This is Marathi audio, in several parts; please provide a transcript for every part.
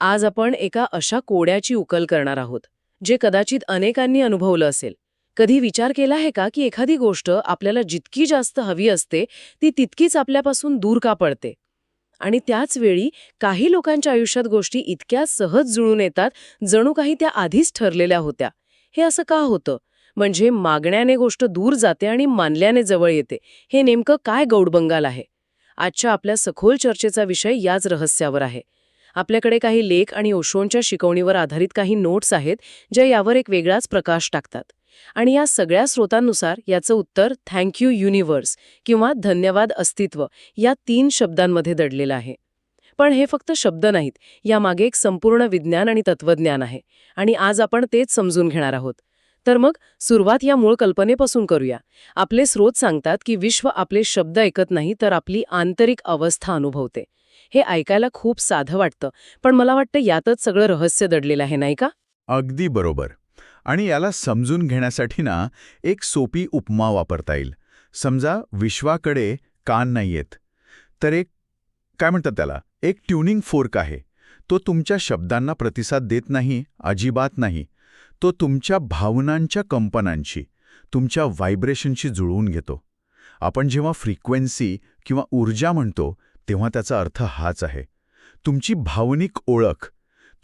आज आपण एका अशा कोड्याची उकल करणार आहोत जे कदाचित अनेकांनी अनुभवलं असेल. कधी विचार केला आहे का की एखादी गोष्ट आपल्याला जितकी जास्त हवी असते ती तितकीच आपल्यापासून दूर का पडते? आणि त्याच वेळी काही लोकांच्या आयुष्यात गोष्टी इतक्या सहज जुळून येतात जणू काही त्या आधीच ठरलेल्या होत्या. हे असं का होतं? म्हणजे मागण्याने गोष्ट दूर जाते आणि मानल्याने जवळ येते. हे नेमकं काय गौडबंगाल आहे? आजच्या आपल्या सखोल चर्चेचा विषय याच रहस्यावर आहे. आपल्याकडे काही लेख आणि ओशोंच्या शिकवणीवर आधारित काही नोट्स आहेत ज्या यावर एक वेगळाच प्रकाश टाकतात. आणि या सगळ्या स्रोतांनुसार याचं उत्तर थँक यू युनिव्हर्स किंवा धन्यवाद अस्तित्व या तीन शब्दांमध्ये दडलेलं आहे. पण हे फक्त शब्द नाहीत यामागे एक संपूर्ण विज्ञान आणि तत्वज्ञान आहे. आणि आज आपण तेच समजून घेणार आहोत. तर मग सुरुवात या मूळ कल्पनेपासून करूया. आपले स्रोत सांगतात की विश्व आपले शब्द ऐकत नाही तर आपली आंतरिक अवस्था अनुभवते. हे ऐकायला खूप साधं वाटतं पण मला वाटतं यातच सगळं रहस्य दडलेलं आहे नाही का? अगदी बरोबर. आणि याला समजून घेण्यासाठी ना एक सोपी उपमा वापरता येईल. समजा विश्वाकडे कान नाहीयेत. तर एक काय म्हणतात त्याला? एक ट्युनिंग फोर्क आहे. तो तुमच्या शब्दांना प्रतिसाद देत नाही अजिबात नाही. तो तुमच्या भावनांच्या कंपनांशी तुमच्या व्हायब्रेशनशी जुळवून घेतो. आपण जेव्हा फ्रिक्वेन्सी किंवा ऊर्जा म्हणतो तेव्हा त्याचा अर्थ हाच आहे. तुमची भावनिक ओळख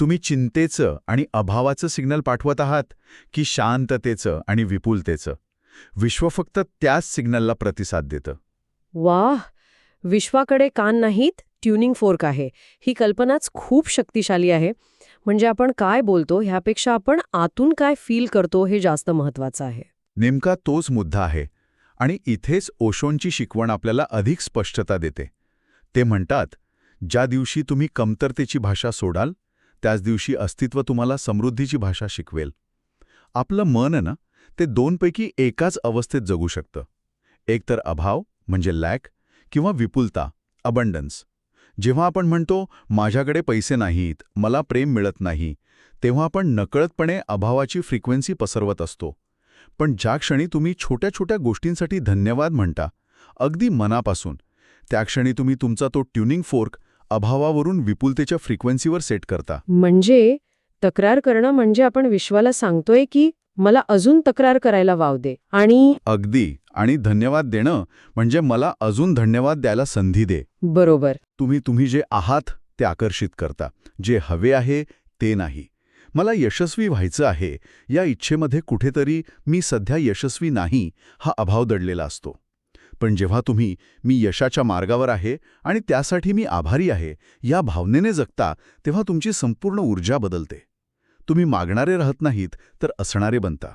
तुम्ही चिंतेचं आणि अभावाचं सिग्नल पाठवत आहात की शांततेचं आणि विपुलतेचं. विश्व फक्त त्याच सिग्नलला प्रतिसाद देतं. वाह! विश्वाकडे कान नाहीत ट्युनिंग फोर्क आहे. ही कल्पनाच खूप शक्तिशाली आहे. म्हणजे आपण काय बोलतो ह्यापेक्षा आपण आतून काय फील करतो हे जास्त महत्वाचं आहे. नेमका तोच मुद्दा आहे आणि इथेच ओशोंची शिकवण आपल्याला अधिक स्पष्टता देते. ते म्हणतात ज्या दिवशी तुम्ही कमतरतेची भाषा सोडाल त्याच दिवशी अस्तित्व तुम्हाला समृद्धीची भाषा शिकवेल. आपलं मन ना ते दोनपैकी एकाच अवस्थेत जगू शकतं. एकतर अभाव म्हणजे लॅक किंवा विपुलता अबंडन्स जेव्हा आपण म्हणतो माझ्याकडे पैसे नाहीत मला प्रेम मिळत नाही तेव्हा आपण नकळतपणे अभावाची फ्रिक्वेन्सी पसरवत असतो. पण ज्या क्षणी तुम्ही छोट्या छोट्या गोष्टींसाठी धन्यवाद म्हणता अगदी मनापासून त्या क्षणी तुम्ही तुमचा तो ट्युनिंग फोर्क अभावावरून विपुलतेच्या फ्रिक्वेन्सीवर सेट करता. म्हणजे तक्रार करणं म्हणजे आपण विश्वाला सांगतोय की मला अजून तक्रार करायला वाव दे आणि अगदी. आणि धन्यवाद देणं म्हणजे मला अजून धन्यवाद द्यायला संधी दे. बरोबर. तुम्ही तुम्ही जे आहात ते आकर्षित करता. जे हवे आहे ते नाही. मला यशस्वी व्हायचं आहे. या इच्छेमध्ये कुठेतरी मी सध्या यशस्वी नाही हा अभाव दडलेला असतो. पण जेव्हा तुम्ही मी यशाच्या मार्गावर आहे आणि त्यासाठी मी आभारी आहे या भावनेने जगता तेव्हा तुमची संपूर्ण ऊर्जा बदलते. तुम्ही मागणारे राहत नाहीत तर असणारे बनता.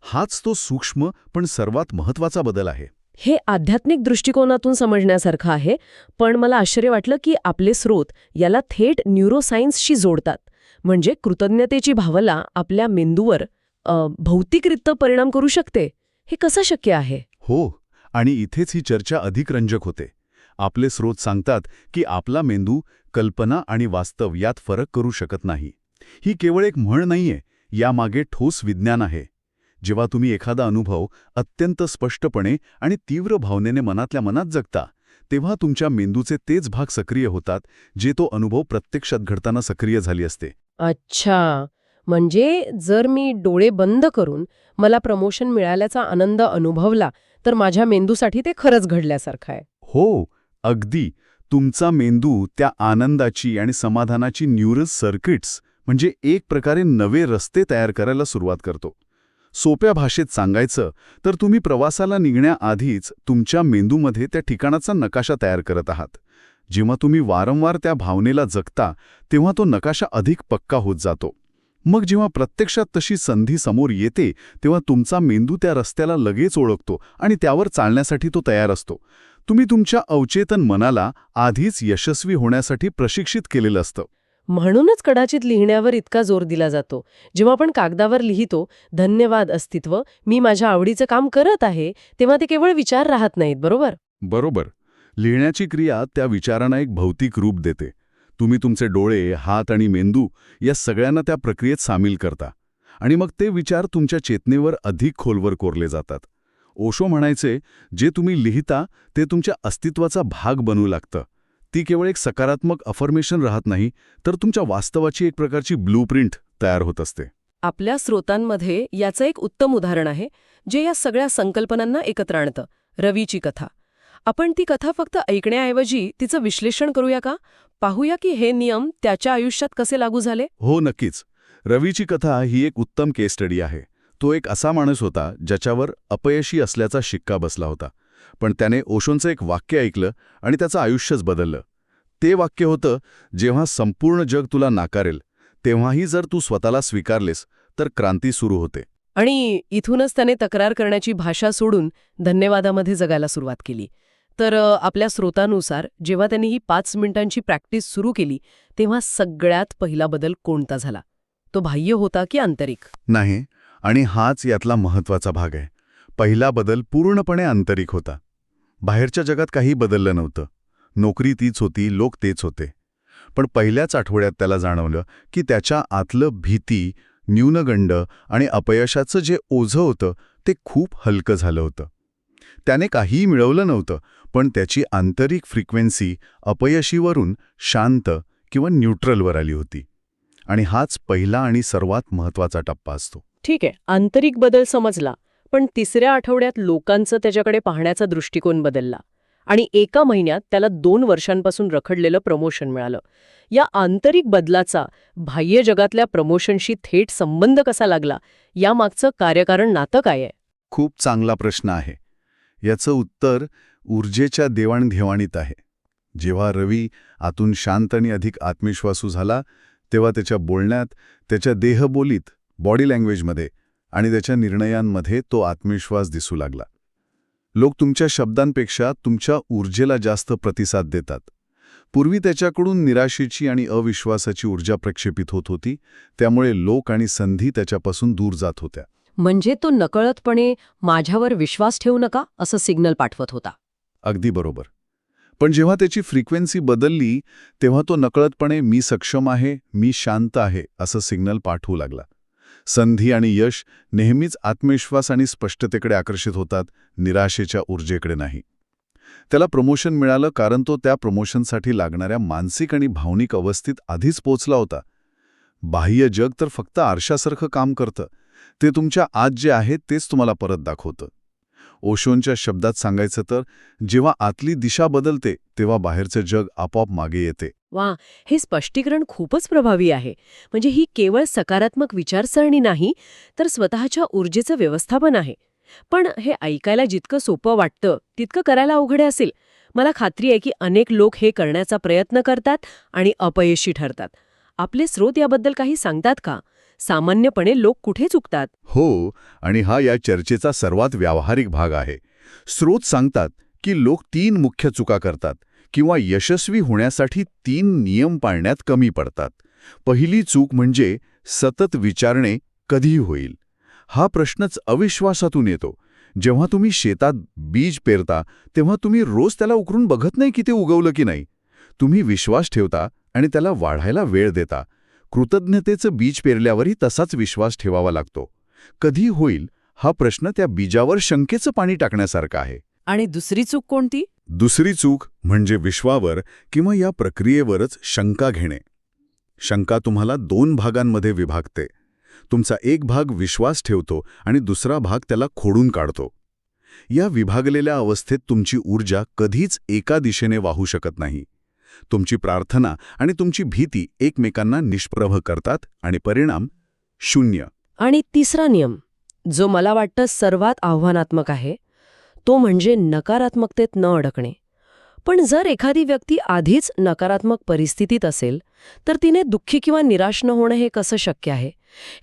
हाच तो सूक्ष्म पण सर्वात महत्त्वाचा बदल आहे. हे आध्यात्मिक दृष्टिकोनातून समजण्यासारखं आहे पण मला आश्चर्य वाटलं की आपले स्रोत याला थेट न्यूरोसायन्सशी जोडतात. म्हणजे कृतज्ञतेची भावना आपल्या मेंदूवर अ, भौतिकरित्या परिणाम करू शकते. हे कसं शक्य आहे? हो आणि इथेच ही चर्चा अधिक रंजक होते. आपले स्रोत सांगतात की आपला मेंदू कल्पना आणि वास्तव यात फरक करू शकत नाही. ही केवळ एक म्हण नाहीये यामागे ठोस विज्ञान आहे. जेव्हा तुम्ही एखादा अनुभव अत्यंत स्पष्टपणे आणि तीव्र भावनेने मनातल्या मनात जगता तेव्हा तुमच्या मेंदूचे तेच भाग सक्रिय होतात जे तो अनुभव प्रत्यक्षात घडताना सक्रिय झाली असते. अच्छा. म्हणजे जर मी डोळे बंद करून मला प्रमोशन मिळाल्याचा आनंद अनुभवला तर माझ्या मेंदूसाठी ते खरंच घडल्यासारखं आहे. हो अगदी. तुमचा मेंदू त्या आनंदाची आणि समाधानाची न्यूरस सर्किट्स म्हणजे एक प्रकारे नवे रस्ते तयार करायला सुरुवात करतो. सोप्या भाषेत सांगायचं तर तुम्ही प्रवासाला निघण्याआधीच तुमच्या मेंदूमध्ये त्या ठिकाणाचा नकाशा तयार करत आहात. जेव्हा तुम्ही वारंवार त्या भावनेला जगता तेव्हा तो नकाशा अधिक पक्का होत जातो. मग जेव्हा प्रत्यक्षात तशी संधी समोर येते तेव्हा तुमचा मेंदू त्या रस्त्याला लगेच ओळखतो आणि त्यावर चालण्यासाठी तो तयार असतो. तुम्ही तुमच्या अवचेतन मनाला आधीच यशस्वी होण्यासाठी प्रशिक्षित केलेलं असतं. म्हणूनच कदाचित लिहिण्यावर इतका जोर दिला जातो. जेव्हा आपण कागदावर लिहितो धन्यवाद अस्तित्व मी माझ्या आवडीचं काम करत आहे तेव्हा ते केवळ विचार राहत नाहीत बरोबर? बरोबर. लिहिण्याची क्रिया त्या विचारांना एक भौतिक रूप देते. तुम्ही तुमचे डोळे हात आणि मेंदू या सगळ्यांना त्या प्रक्रियेत सामील करता. आणि मग ते विचार तुमच्या चेतनेवर अधिक खोलवर कोरले जातात. ओशो म्हणायचे जे तुम्ही लिहिता ते तुमच्या अस्तित्वाचा भाग बनू लागतं. ती केवळ एक सकारात्मक अफर्मेशन राहत नाही तर तुमच्या वास्तवाची एक प्रकारची ब्लूप्रिंट तयार होत असते. आपल्या स्रोतांमध्ये याचं एक उत्तम उदाहरण आहे जे या सगळ्या संकल्पनांना एकत्र आणतं रवीची कथा. आपण ती कथा फक्त ऐकण्याऐवजी तिचं विश्लेषण करूया का? पाहूया की हे नियम त्याच्या आयुष्यात कसे लागू झाले? हो नक्कीच. रवीची कथा ही एक उत्तम केस स्टडी आहे. तो एक असा माणूस होता ज्याच्यावर अपयशी असल्याचा शिक्का बसला होता. पण त्याने ओशोंचं एक वाक्य ऐकलं आणि त्याचं आयुष्यच बदललं. ते वाक्य होतं जेव्हा संपूर्ण जग तुला नाकारेल तेव्हाही जर तू स्वतःला स्वीकारलेस तर क्रांती सुरू होते. आणि इथूनच त्याने तक्रार करण्याची भाषा सोडून धन्यवादामध्ये जगायला सुरुवात केली. तर आपल्या स्रोतानुसार जेव्हा त्यांनी ही पाच मिनिटांची प्रॅक्टिस सुरू केली तेव्हा सगळ्यात पहिला बदल कोणता झाला? तो बाह्य होता की आंतरिक? नाही आणि हाच यातला महत्त्वाचा भाग आहे. पहिला बदल पूर्णपणे आंतरिक होता. बाहेरच्या जगात काही बदललं नव्हतं. नोकरी तीच होती लोक तेच होते. पण पहिल्याच आठवड्यात त्याला जाणवलं की त्याच्या आतलं भीती न्यूनगंड आणि अपयशाचं जे ओझं होतं ते खूप हलकं झालं होतं. त्याने काहीही मिळवलं नव्हतं पण त्याची आंतरिक फ्रिक्वेन्सी अपयशीवरून शांत किंवा न्यूट्रलवर आली होती. आणि हाच पहिला आणि सर्वात महत्त्वाचा टप्पा असतो. ठीक आहे आंतरिक बदल समजला पण तिसऱ्या आठवड्यात लोकांचं त्याच्याकडे पाहण्याचा दृष्टिकोन बदलला आणि एका महिन्यात त्याला दोन वर्षांपासून रखडलेलं प्रमोशन मिळालं. या आंतरिक बदलाचा बाह्य जगातल्या प्रमोशनशी थेट संबंध कसा लागला यामागचं कार्यकारण नातं काय आहे? खूप चांगला प्रश्न आहे. याचं उत्तर ऊर्जेच्या देवाणघेवाणीत आहे. जेव्हा रवी आतून शांत आणि अधिक आत्मविश्वासू झाला तेव्हा त्याच्या बोलण्यात त्याच्या देहबोलीत बॉडी लँग्वेजमध्ये आणि त्याच्या निर्णयांमध्ये तो आत्मविश्वास दिसू लागला. लोक तुमच्या शब्दांपेक्षा तुमच्या ऊर्जेला जास्त प्रतिसाद देतात. पूर्वी त्याच्याकडून निराशेची आणि अविश्वासाची ऊर्जा प्रक्षेपित होत होती त्यामुळे लोक आणि संधी त्याच्यापासून दूर जात होत्या. म्हणजे तो नकळतपणे माझ्यावर विश्वास ठेवू नका असं सिग्नल पाठवत होता. अगदी बरोबर. पण जेव्हा त्याची फ्रिक्वेन्सी बदलली तेव्हा तो नकळतपणे मी सक्षम आहे मी शांत आहे असं सिग्नल पाठवू लागला. संधी आणि यश नेहमीच आत्मविश्वास आणि स्पष्टतेकडे आकर्षित होतात निराशेच्या ऊर्जेकडे नाही. त्याला प्रमोशन मिळालं कारण तो त्या प्रमोशनसाठी लागणाऱ्या मानसिक आणि भावनिक अवस्थेत आधीच पोचला होता. बाह्य जग तर फक्त आरशासारखं काम करतं ते तुमच्या आत जे आहे तेच तुम्हाला परत दाखवतं. ओशोंच्या शब्दात सांगायचं तर जेव्हा आतली दिशा बदलते तेव्हा बाहेरचं जग आपोआप मागे येते. वा हे स्पष्टीकरण खूपच प्रभावी आहे. म्हणजे ही केवळ सकारात्मक विचारसरणी नाही तर स्वतःच्या ऊर्जेचं व्यवस्थापन आहे. पण हे ऐकायला जितकं सोपं वाटतं तितकं करायला अवघडे असेल. मला खात्री आहे की अनेक लोक हे करण्याचा प्रयत्न करतात आणि अपयशी ठरतात. आपले स्रोत याबद्दल काही सांगतात का? सामान्यपणे लोक कुठे चुकतात? हो आणि हा या चर्चेचा सर्वात व्यावहारिक भाग आहे. स्रोत सांगतात की लोक तीन मुख्य चुका करतात किंवा यशस्वी होण्यासाठी तीन नियम पाळण्यात कमी पडतात. पहिली चूक म्हणजे सतत विचारणे कधी होईल. हा प्रश्नच अविश्वासातून येतो. जेव्हा तुम्ही शेतात बीज पेरता तेव्हा तुम्ही रोज त्याला उकरून बघत नाही की ते उगवलं की नाही. तुम्ही विश्वास ठेवता आणि त्याला वाढायला वेळ देता. कृतज्ञतेचं बीज पेरल्यावरही तसाच विश्वास ठेवावा लागतो. कधी होईल हा प्रश्न त्या बीजावर शंकेचं पाणी टाकण्यासारखा आहे. आणि दुसरी चूक कोणती? दुसरी चूक म्हणजे विश्वावर किंवा या प्रक्रियेवरच शंका घेणे. शंका तुम्हाला दोन भागांमध्ये विभागते. तुमचा एक भाग विश्वास ठेवतो आणि दुसरा भाग त्याला खोडून काढतो. या विभागलेल्या अवस्थेत तुमची ऊर्जा कधीच एका दिशेने वाहू शकत नाही. तुमची प्रार्थना आणि तुमची भीती एकमेकांना निष्प्रभ करतात आणि परिणाम शून्य. आणि तिसरा नियम जो मला वाटतं सर्वात आव्हानात्मक आहे तो म्हणजे नकारात्मकतेत न अडकणे. पण जर एखादी व्यक्ती आधीच नकारात्मक परिस्थितीत असेल तर तिने दुःखी किंवा निराश न होणं हे कसं शक्य आहे?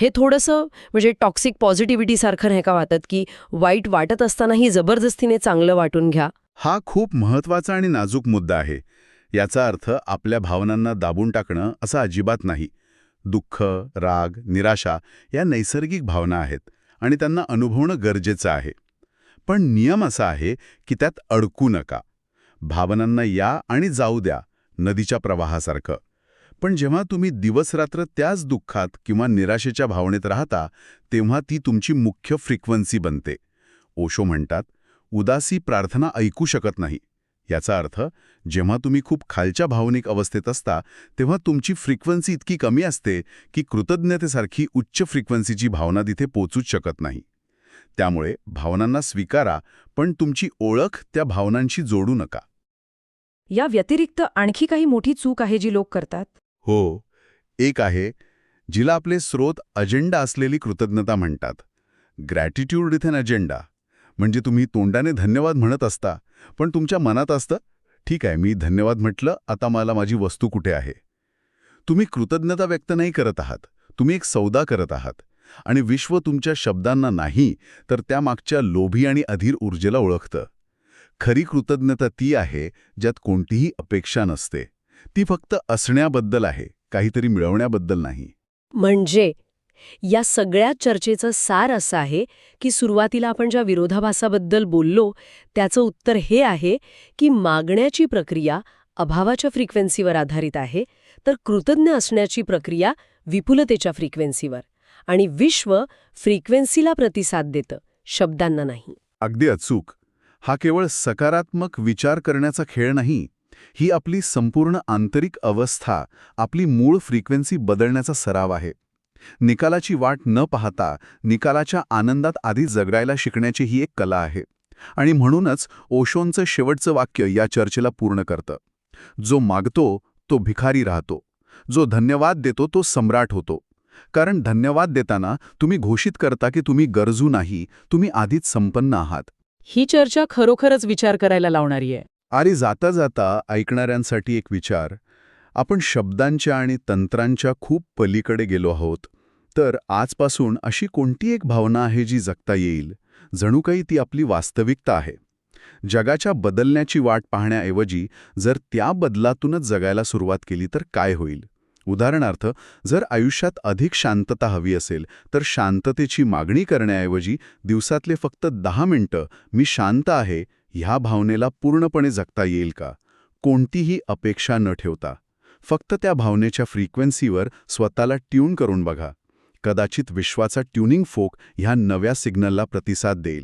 हे थोडंसं म्हणजे टॉक्सिक पॉझिटिव्हिटीसारखं नाही का वाटत की वाईट वाटत असतानाही जबरदस्तीने चांगलं वाटून घ्या? हा खूप महत्त्वाचा आणि नाजूक मुद्दा आहे. याचा अर्थ आपल्या भावनांना दाबून टाकणं असं अजिबात नाही. दुःख राग निराशा या नैसर्गिक भावना आहेत आणि त्यांना अनुभवणं गरजेचं आहे. पण नियम असा आहे की त्यात अडकू नका. भावनांना या आणि जाऊ द्या नदीच्या प्रवाहासारखं. पण जेव्हा तुम्ही दिवसरात्र त्याच दुःखात किंवा निराशेच्या भावनेत राहता तेव्हा ती तुमची मुख्य फ्रिक्वन्सी बनते. ओशो म्हणतात उदासी प्रार्थना ऐकू शकत नाही. याचा अर्थ जेव्हा तुम्ही खूप खालच्या भावनिक अवस्थेत असता तेव्हा तुमची फ्रिक्वेन्सी इतकी कमी असते की कृतज्ञतेसारखी उच्च फ्रिक्वेन्सीची भावना तिथे पोचूच शकत नाही. त्यामुळे भावनांना स्वीकारा पण तुमची ओळख त्या भावनांशी जोडू नका. या व्यतिरिक्त आणखी काही मोठी चूक आहे जी लोक करतात? हो. एक आहे जिला आपले स्रोत अजेंडा असलेली कृतज्ञता म्हणतात. Gratitude with an agenda. म्हणजे तुम्ही तोंडाने धन्यवाद म्हणत असता पण तुमच्या मनात असतं ठीक आहे मी धन्यवाद म्हटलं आता मला माझी वस्तू कुठे आहे? तुम्ही कृतज्ञता व्यक्त नाही करत आहात तुम्ही एक सौदा करत आहात आणि विश्व तुमच्या शब्दांना नाही तर त्यामागच्या लोभी आणि अधीर ऊर्जेला ओळखतं. खरी कृतज्ञता ती आहे ज्यात कोणतीही अपेक्षा नसते. ती फक्त असण्याबद्दल आहे काहीतरी मिळवण्याबद्दल नाही. म्हणजे या सगळ्या चर्चेचं सार असं आहे की सुरुवातीला आपण ज्या विरोधाभासाबद्दल बोललो त्याचं उत्तर हे आहे की मागण्याची प्रक्रिया अभावाच्या फ्रिक्वेन्सीवर आधारित आहे तर कृतज्ञ असण्याची प्रक्रिया विपुलतेच्या फ्रिक्वेन्सीवर आणि विश्व फ्रिक्वेन्सीला प्रतिसाद देतं शब्दांना नाही. अगदी अचूक. हा केवळ सकारात्मक विचार करण्याचा खेळ नाही ही आपली संपूर्ण आंतरिक अवस्था आपली मूळ फ्रिक्वेन्सी बदलण्याचा सराव आहे. निकालाची वाट न पाहता निकालाच्या आनंदात आधी जगायला शिकण्याची ही एक कला आहे. आणि म्हणूनच ओशोंचं शेवटचं वाक्य या चर्चेला पूर्ण करतं. जो मागतो तो भिकारी राहतो. जो धन्यवाद देतो तो सम्राट होतो. कारण धन्यवाद देताना तुम्ही घोषित करता की तुम्ही गरजू नाही तुम्ही आधीच संपन्न आहात. ही चर्चा खरोखरच विचार करायला लावणारी आहे. आणि जाता जाता ऐकणाऱ्यांसाठी एक विचार आपण शब्दांच्या आणि तंत्रांच्या खूप पलीकडे गेलो आहोत. तर आजपासून अशी कोणती एक भावना आहे जी जगता येईल? जणू काही ती आपली वास्तविकता आहे. जगाच्या बदलण्याची वाट पाहण्याऐवजी जर त्या बदलातूनच जगायला सुरुवात केली तर काय होईल? उदाहरणार्थ जर आयुष्यात अधिक शांतता हवी असेल तर शांततेची मागणी करण्याऐवजी दिवसातले फक्त दहा मिनिटं मी शांत आहे ह्या भावनेला पूर्णपणे जगता येईल का? कोणतीही अपेक्षा न ठेवता. फक्त त्या भावनेच्या फ्रिक्वेन्सीवर स्वतःला ट्यून करून बघा. कदाचित विश्वाचा ट्युनिंग फोक ह्या नव्या सिग्नलला प्रतिसाद देईल.